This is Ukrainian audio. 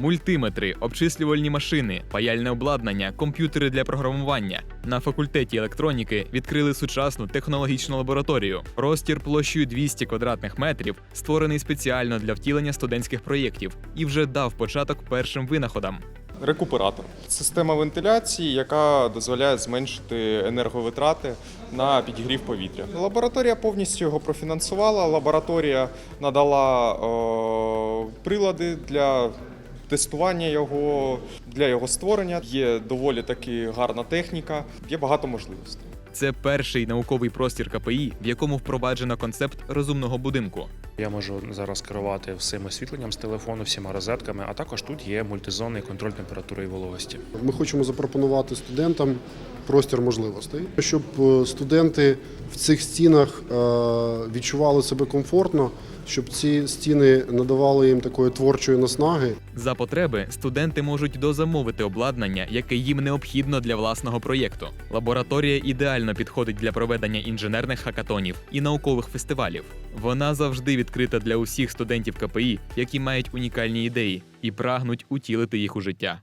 Мультиметри, обчислювальні машини, паяльне обладнання, комп'ютери для програмування. На факультеті електроніки відкрили сучасну технологічну лабораторію. Простір площею 200 квадратних метрів, створений спеціально для втілення студентських проєктів, і вже дав початок першим винаходам. Рекуператор система вентиляції, яка дозволяє зменшити енерговитрати на підігрів повітря. Лабораторія повністю його профінансувала. Лабораторія надала е, прилади для тестування його, для його створення. Є доволі таки гарна техніка, є багато можливостей. Це перший науковий простір КПІ, в якому впроваджено концепт розумного будинку. Я можу зараз керувати всім освітленням з телефону, всіма розетками, а також тут є мультизонний контроль температури і вологості. Ми хочемо запропонувати студентам простір можливостей, щоб е, студенти в цих стінах е, відчували себе комфортно, щоб ці стіни надавали їм такої творчої наснаги. За потреби студенти можуть дозамовити обладнання, яке їм необхідно для власного проєкту. Лабораторія ідеально підходить для проведення інженерних хакатонів і наукових фестивалів. Вона завжди відкрита для усіх студентів КПІ, які мають унікальні ідеї і прагнуть утілити їх у життя.